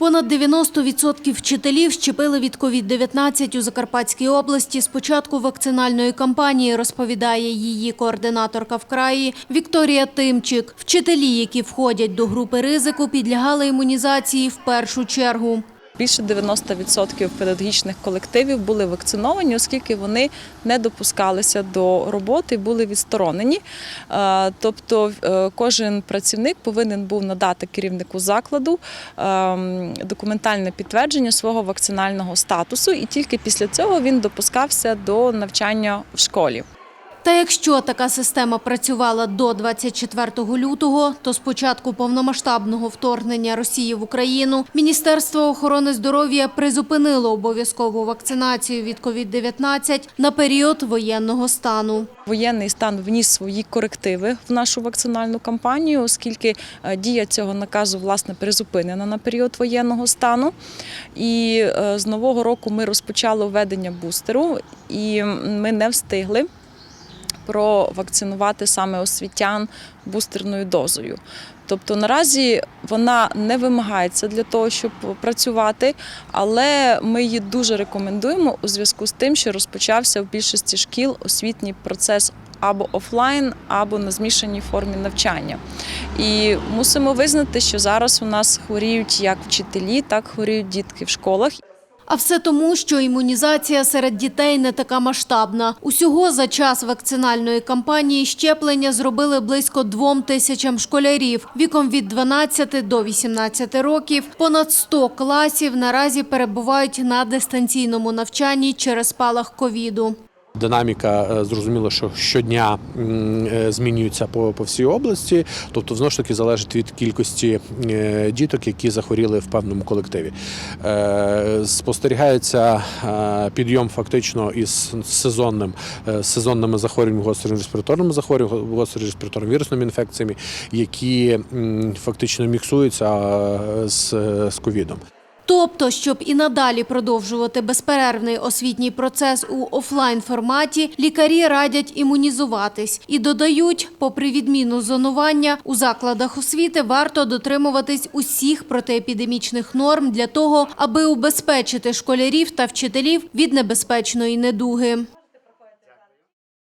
Понад 90% вчителів щепили від COVID-19 у Закарпатській області з початку вакцинальної кампанії, розповідає її координаторка в краї Вікторія Тимчик. Вчителі, які входять до групи ризику, підлягали імунізації в першу чергу. Більше 90% педагогічних колективів були вакциновані, оскільки вони не допускалися до роботи, були відсторонені. Е, Тобто е, кожен працівник повинен був надати керівнику закладу ем, документальне підтвердження свого вакцинального статусу, і тільки після цього він допускався до навчання в школі. Та якщо така система працювала до 24 лютого, то з початку повномасштабного вторгнення Росії в Україну Міністерство охорони здоров'я призупинило обов'язкову вакцинацію від COVID-19 на період воєнного стану. Воєнний стан вніс свої корективи в нашу вакцинальну кампанію, оскільки е, дія цього наказу власне призупинена на період воєнного стану. І е, з нового року ми розпочали введення бустеру, і ми не встигли. Провакцинувати саме освітян бустерною дозою. Тобто наразі вона не вимагається для того, щоб працювати, але ми її дуже рекомендуємо у зв'язку з тим, що розпочався в більшості шкіл освітній процес або офлайн, або на змішаній формі навчання. І мусимо визнати, що зараз у нас хворіють як вчителі, так хворіють дітки в школах. А все тому, що імунізація серед дітей не така масштабна. Усього за час вакцинальної кампанії щеплення зробили близько двом тисячам школярів віком від 12 до 18 років. Понад 100 класів наразі перебувають на дистанційному навчанні через спалах ковіду. Динаміка е, зрозуміло, що щодня е, змінюється по, по всій області, тобто знову ж таки залежить від кількості е, діток, які захворіли в певному колективі. Спостерігається підйом фактично із сезонним сезонними захворюваннями гострим респіраторними захворюваннями, гострим респіраторними вірусними інфекціями, які фактично міксуються з, з ковідом. Тобто, щоб і надалі продовжувати безперервний освітній процес у офлайн форматі, лікарі радять імунізуватись і додають, попри відміну зонування, у закладах освіти варто дотримуватись усіх протиепідемічних норм для того, аби убезпечити школярів та вчителів від небезпечної недуги.